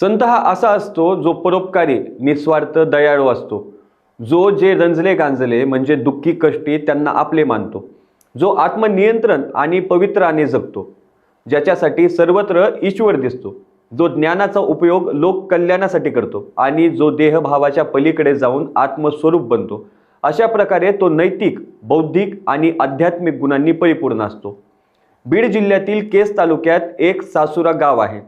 संत हा असा असतो जो परोपकारी निस्वार्थ दयाळू असतो. जो जे रंजले गांजले म्हणजे दुःखी कष्टी त्यांना आपले मानतो. जो आत्मनियंत्रण आणि पवित्राने जगतो. ज्याच्यासाठी सर्वत्र ईश्वर दिसतो. जो ज्ञानाचा उपयोग लोक कल्याणासाठी करतो आणि जो देहभावाच्या पलीकडे जाऊन आत्मस्वरूप बनतो. अशा प्रकारे तो नैतिक बौद्धिक आणि आध्यात्मिक गुणांनी परिपूर्ण असतो. बीड जिल्ह्यातील केस तालुक्यात एक सासुरा गाव आहे.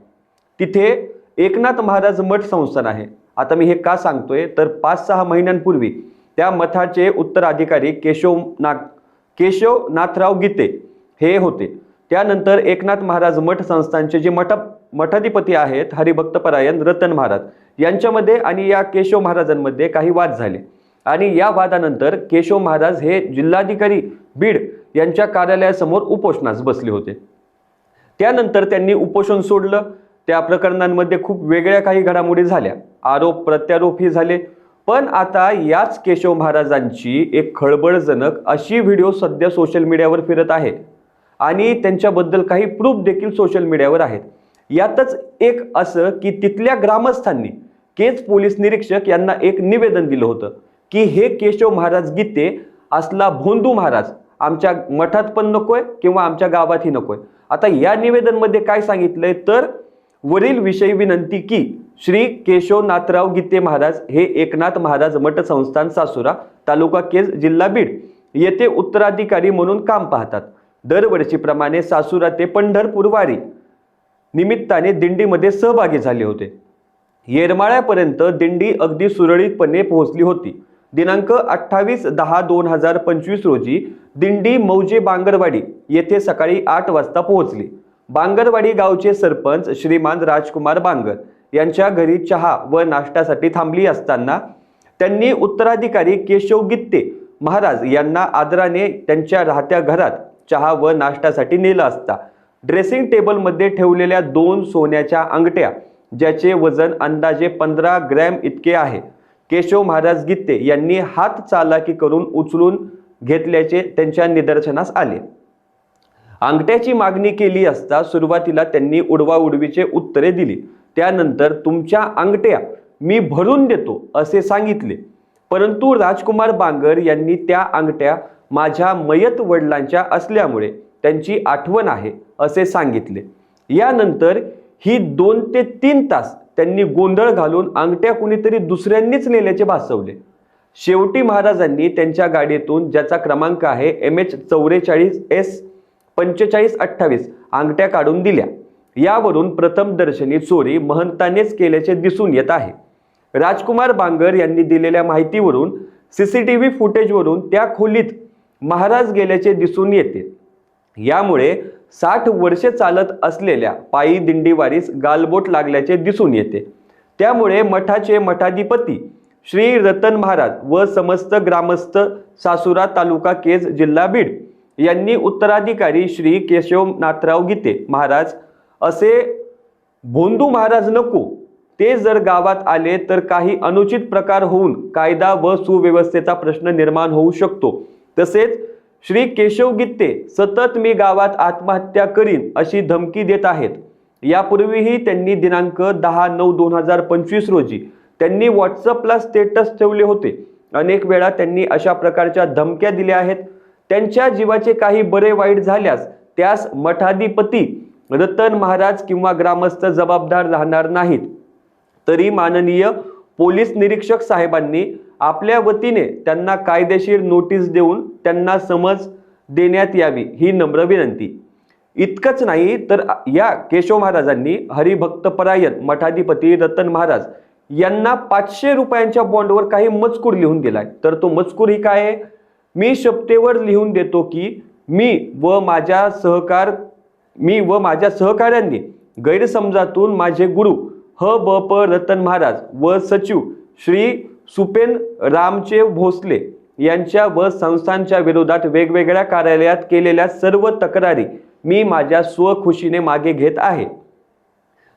तिथे एकनाथ महाराज मठ संस्थान आहे. आता मी हे का सांगतोय? तर पाच सहा महिन्यांपूर्वी त्या मठाचे उत्तराधिकारी केशव नाग केशवनाथराव गीते हे होते. त्यानंतर एकनाथ महाराज मठ संस्थानचे जे मठ मठाधिपती आहेत हरिभक्तपरायण रतन महाराज यांच्यामध्ये आणि या केशव महाराजांमध्ये काही वाद झाले. आणि या वादानंतर केशव महाराज हे जिल्हाधिकारी बीड यांच्या कार्यालयासमोर उपोषणास बसले होते. त्यानंतर त्यांनी उपोषण सोडलं. त्या प्रकरणांमध्ये खूप वेगळ्या काही घडामोडी झाल्या. आरोप प्रत्यारोपही झाले. पण आता याच केशव महाराजांची एक खळबळजनक अशी व्हिडिओ सध्या सोशल मीडियावर फिरत आहे. आणि त्यांच्याबद्दल काही प्रूफ देखील सोशल मीडियावर आहेत. यातच एक असं की तिथल्या ग्रामस्थांनी केज पोलीस निरीक्षक यांना एक निवेदन दिलं होतं की हे केशव महाराज गीते असला भोंदू महाराज आमच्या मठात पण नकोय किंवा आमच्या गावातही नकोय. आता या निवेदनमध्ये काय सांगितलंय? तर वरील विषयी विनंती की श्री केशवनाथराव गीते महाराज हे एकनाथ महाराज मठ संस्थान सासुरा तालुका केज जिल्हा बीड येथे उत्तराधिकारी म्हणून काम पाहतात. दरवर्षीप्रमाणे सासुरा ते पंढरपूर वारी निमित्ताने दिंडीमध्ये सहभागी झाले होते. येरमाळ्यापर्यंत दिंडी अगदी सुरळीतपणे पोहोचली होती. दिनांक अठ्ठावीस दहा दोन हजार पंचवीस रोजी दिंडी मौजे बांगरवाडी येथे सकाळी आठ वाजता पोहोचली. बांगरवाडी गावचे सरपंच श्रीमान राजकुमार बांगर यांच्या घरी चहा व नाश्त्यासाठी थांबली असताना त्यांनी उत्तराधिकारी केशव गित्ते महाराज यांना आदराने त्यांच्या राहत्या घरात चहा व नाश्त्यासाठी नेलं असता. ड्रेसिंग टेबलमध्ये ठेवलेल्या दोन सोन्याच्या अंगठ्या ज्याचे वजन अंदाजे पंधरा ग्रॅम इतके आहे. केशव महाराज गित्ते यांनी हात चालाकी करून उचलून घेतल्याचे त्यांच्या निदर्शनास आले. अंगठ्याची मागणी केली असता सुरुवातीला त्यांनी उडवाउडवीचे उत्तरे दिली. त्यानंतर तुमच्या अंगठ्या मी भरून देतो असे सांगितले. परंतु राजकुमार बांगर यांनी त्या अंगठ्या माझ्या मयत वडिलांच्या असल्यामुळे त्यांची आठवण आहे असे सांगितले. यानंतर ही दोन ते तीन तास त्यांनी गोंधळ घालून अंगठ्या कुणीतरी दुसऱ्यांनीच नेल्याचे भासवले. शेवटी महाराजांनी त्यांच्या गाडीतून ज्याचा क्रमांक आहे एम एच चौवेचाळीस एस पंचेचाळीस अठ्ठावीस अंगठ्या काढून दिल्या. यावरून प्रथमदर्शनी चोरी महंतानेच केल्याचे दिसून येत आहे. राजकुमार बांगर यांनी दिलेल्या माहितीवरून सीसीटीव्ही फुटेजवरून त्या खोलीत महाराज गेल्याचे दिसून येते. यामुळे साठ वर्षे चालत असलेल्या पायी दिंडीवारीस गालबोट लागल्याचे दिसून येते. त्यामुळे मठाचे मठाधिपती श्री रतन महाराज व समस्त ग्रामस्थ सासुरा तालुका केज जिल्हा बीड यांनी उत्तराधिकारी श्री केशवनाथराव गीते महाराज असे भोंदू महाराज नको ते जर गावात आले तर काही अनुचित प्रकार होऊन कायदा व सुव्यवस्थेचा प्रश्न निर्माण होऊ शकतो. तसेच श्री केशव गित्ते सतत मी गावात आत्महत्या करीन अशी धमकी देत आहेत. यापूर्वीही त्यांनी दिनांक दहा नऊ दोन हजार पंचवीस रोजी त्यांनी व्हॉट्सअपला स्टेटस ठेवले होते. अनेक वेळा त्यांनी अशा प्रकारच्या धमक्या दिल्या आहेत. त्यांच्या जीवाचे काही बरे वाईट झाल्यास त्यास मठाधिपती रतन महाराज किंवा ग्रामस्थ जबाबदार राहणार नाहीत. तरी माननीय पोलीस निरीक्षक साहेबांनी आपल्या वतीने त्यांना कायदेशीर नोटीस देऊन त्यांना समज देण्यात यावी ही नम्र विनंती. इतकंच नाही तर या केशव महाराजांनी हरिभक्तपरायण मठाधिपती रतन महाराज यांना पाचशे रुपयांच्या बॉन्डवर काही मजकूर लिहून दिलाय. तर तो मजकूर ही काय आहे? मी शपथेवर लिहून देतो की मी व माझ्या सहकार मी व माझ्या सहकाऱ्यांनी गैरसमजातून माझे गुरु ह ब प रतन महाराज व सचिव श्री सुपेन रामचे भोसले यांच्या व संस्थांच्या विरोधात वेगवेगळ्या कार्यालयात केलेल्या सर्व तक्रारी मी माझ्या स्वखुशीने मागे घेत आहे.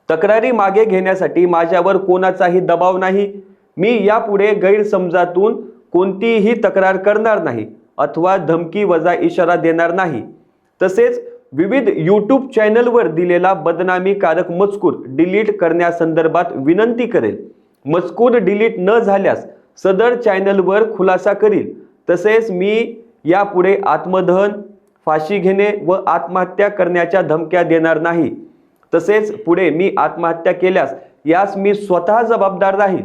तक्रारी मागे घेण्यासाठी माझ्यावर कोणाचाही दबाव नाही. मी यापुढे गैरसमजातून कोणतीही तक्रार करणार नाही अथवा धमकी वजा इशारा देणार नाही. तसेच विविध यूट्यूब चॅनलवर दिलेला बदनामीकारक मजकूर डिलीट करण्यासंदर्भात विनंती करेल. मजकूर डिलीट न झाल्यास सदर चॅनलवर खुलासा करील. तसेच मी यापुढे आत्मदहन फाशी घेणे व आत्महत्या करण्याच्या धमक्या देणार नाही. तसेच पुढे मी आत्महत्या केल्यास यास मी स्वतः जबाबदार राहील.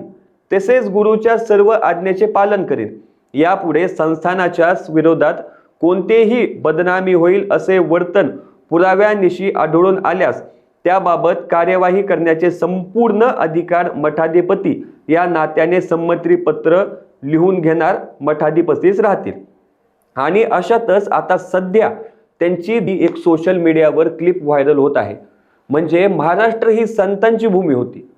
तसेच गुरुच्या सर्व आज्ञेचे पालन करेन. यापुढे संस्थानाच्या विरोधात कोणतेही बदनामी होईल असे वर्तन पुराव्यानिशी आढळून आल्यास त्याबाबत कार्यवाही करण्याचे संपूर्ण अधिकार मठाधिपती या नात्याने संमतीपत्र लिहून घेणार मठाधिपतीच राहतील. आणि अशातच आता सध्या त्यांची ती एक सोशल मीडियावर क्लिप व्हायरल होत आहे. म्हणजे महाराष्ट्र ही संतांची भूमी होती.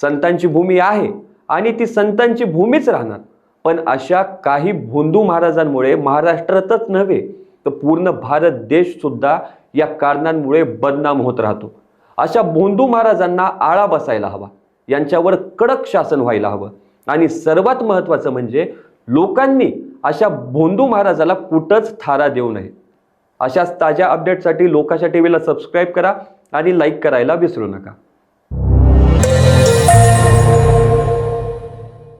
संतांची भूमी आहे. आणि ती संतांची भूमीच राहणार. पण अशा काही भोंदू महाराजांमुळे महाराष्ट्रातच नव्हे तर पूर्ण भारत देश सुद्धा या कारणांमुळे बदनाम होत राहतो. अशा भोंदू महाराजांना आळा बसायला हवा यांच्यावर कडक शासन व्हायला हवं. आणि सर्वात महत्त्वाचं म्हणजे लोकांनी अशा भोंदू महाराजाला कुठंच थारा देऊ नये. अशाच ताज्या अपडेटसाठी लोकाशा टीव्हीला सबस्क्राईब करा आणि लाईक करायला विसरू नका.